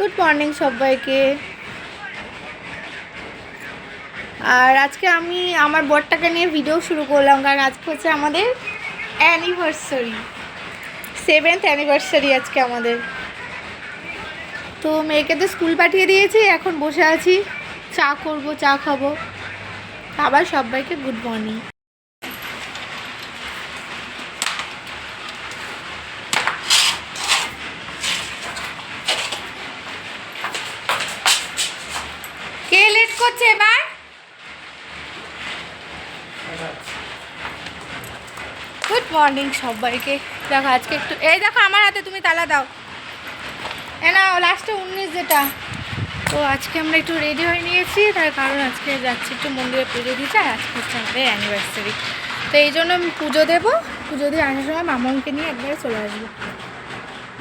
Good morning সবাইকে। আর আজকে আমি আমার বরটাকে নিয়ে ভিডিও শুরু করলাম, কারণ আজকে হচ্ছে আমাদের অ্যানিভার্সারি সেভেন্থ অ্যানিভার্সারি আজকে আমাদের। তো মেয়েকে তো স্কুল পাঠিয়ে দিয়েছি, এখন বসে আছি। চা করব, চা খাব। আবার সবাইকে গুড মর্নিং কে লেট করছে এবার? গুড মর্নিং সবাইকে। দেখো, আজকে একটু এই দেখো, আমার হাতে তুমি তালা দাও। না লাস্টে উনিশ যেটা। তো আজকে আমরা একটু রেডি হয়ে নিয়েছি, তার কারণ আজকে যাচ্ছি একটু মন্দিরে পুজো দিতে, আর আজকে হচ্ছে আমাদের অ্যানিভার্সারি তো এই জন্য আমি পুজো দেবো। পুজো দিয়ে আসার সময় মামনকে নিয়ে একবারে চলে আসব।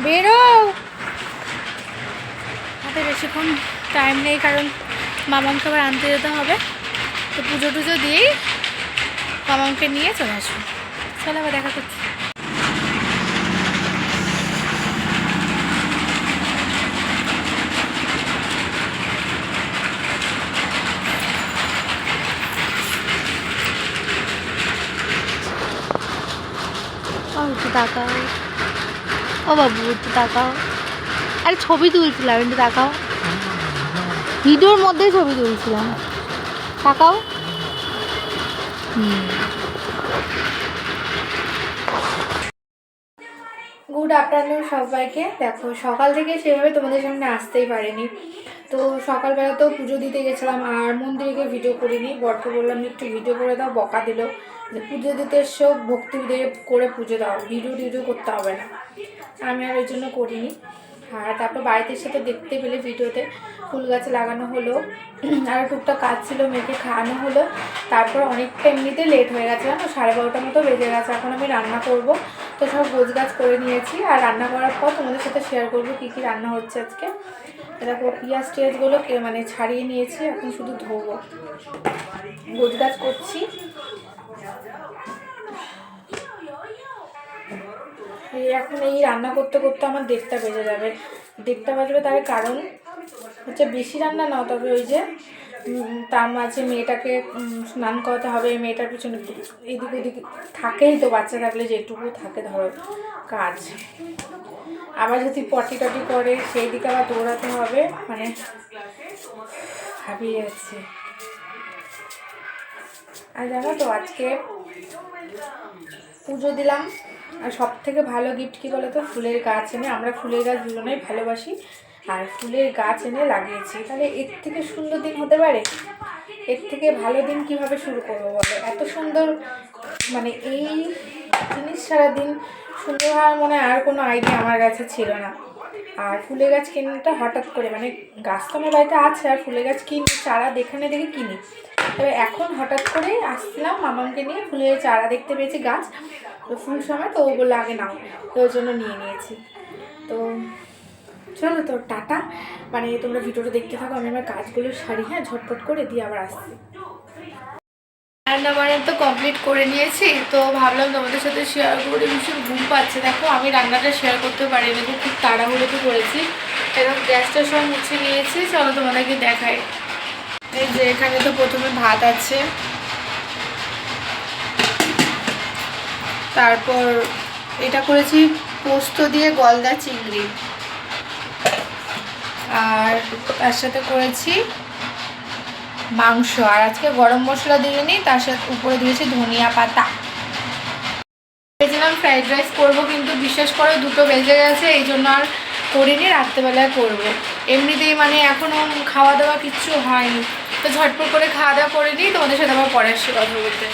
বেরো! হাতে বেশিক্ষণ টাইম নেই, কারণ মামামকে আবার আনতে যেতে হবে। তো পুজো টুজো দিয়েই মামামকে নিয়ে চলে আসব। চলো আবার দেখা করছি। একটু তাকাও। ও বাবু, একটু তাকাও। আরে ছবি তুলছিলাম একটু তাকাও। ভিডিওর মধ্যেই ছবি তুলছিলাম। তাকাও। গুড আফটারনুন সবাইকে। দেখো, সকাল থেকে সেভাবে তোমাদের সামনে আসতেই পারিনি। তো সকালবেলা তো পুজো দিতে গেছিলাম আর মন্দিরে গিয়ে ভিডিও করিনি। বরকে বললাম, একটু ভিডিও করে দাও, বকা দিল যে পুজো দিতে এসো ভক্তি দিয়ে করে পুজো দাও। ভিডিও টিডিও করতে হবে না। আমি আর ওই জন্য করিনি। আর তারপর বাড়িতে এসে তো দেখতে পেলে ভিডিওতে ফুল গাছ লাগানো হলো, আর টুকটাক কাজ ছিল, মেয়েকে খাওয়ানো হলো। তারপর অনেকটা এমনিতে লেট হয়ে গেছে, জানো? সাড়ে বারোটার মতো বেজে গেছে, এখন আমি রান্না করব। তো সব গোছ গাছ করে নিয়েছি, আর রান্না করার পর তোমাদের সাথে শেয়ার করব কী কী রান্না হচ্ছে আজকে। দেখো, পিঁয়াজ টিয়াজগুলো মানে ছাড়িয়ে নিয়েছি, এখন শুধু ধোবো। গোছ গাছ করছি। এখন এই রান্না করতে করতে আমার দেড়টা বেজে যাবে। দেড়টা বাজবে তার কারণ হচ্ছে বেশি রান্না না, তবে ওই যে তার মাঝে মেয়েটাকে স্নান করাতে হবে মেয়েটার পিছনে এদিক ওদিক থাকেই তো, বাচ্চা থাকলে যেটুকু থাকে ধরো কাজ। আবার যদি পটি টটি করে সেই দিকে আবার দৌড়াতে হবে মানে হাবিয়ে যাচ্ছে। আর জানো তো, আজকে পুজো দিলাম। আর সব থেকে ভালো গিফট কী বলো তো ফুলের গাছ এনে আমরা ফুলের গাছ দুজনেই ভালোবাসি। আর ফুলের গাছ এনে লাগিয়েছি। তাহলে এর থেকে সুন্দর দিন হতে পারে? এর থেকে ভালো দিন কীভাবে শুরু করব বলো? এত সুন্দর মানে এই জিনিস সারাদিন সুন্দর হওয়ার মনে আর কোনো আইডিয়া আমার কাছে ছিল না। আর ফুলের গাছ কেনাটা হঠাৎ করে মানে গাছ তো আমার বাড়িতে আছে, আর ফুলের গাছ কিনি, চারা দেখানে দেখে কিনি। তবে এখন হঠাৎ করে আসছিলাম মামাকে নিয়ে ফুলের চারা দেখতে পেয়েছি গাছ। ফুল সময় তো ওগুলো আগে নাও, তো ওই জন্য নিয়ে নিয়েছি। তো চলো তো, টাটা। মানে তোমরা ভিডিওটা দেখতে থাকো, আমি আমার কাজগুলো সারি হ্যাঁ ঝটপট করে দিয়ে আবার আসছি। রান্না বান্না তো কমপ্লিট করে নিয়েছি, তো ভাবলাম তোমাদের সাথে শেয়ার করে ভীষণ ঘুম পাচ্ছে। দেখো, আমি রান্নাটা শেয়ার করতে পারিনি, তো খুব তাড়াহুড়ো তো করেছি। এবং গ্যাসটা সব মুছে নিয়েছি, চলো তোমাদেরকে দেখাই। এই যে এখানে তো প্রথমে ভাত আছে। তারপর এটা করেছি পোস্ত দিয়ে গলদা চিংড়ি। আর তার সাথে করেছি মাংস। আর আজকে গরম মশলা দিইনি, তার সাথে উপরে দিয়েছি ধনিয়া পাতা। ভেবেছিলাম ফ্রাইড রাইস করব, কিন্তু বিশ্বাস করে দুটো বেজে গেছে, এই জন্য আর করিনি, রাত্রেবেলায় করব। এমনিতেই মানে এখনও খাওয়া দাওয়া কিচ্ছু হয়নি। তো ঝটপট করে খাওয়া দাওয়া করে নিই, তোমাদের সাথে আবার পরে আসছি কথা বলতে।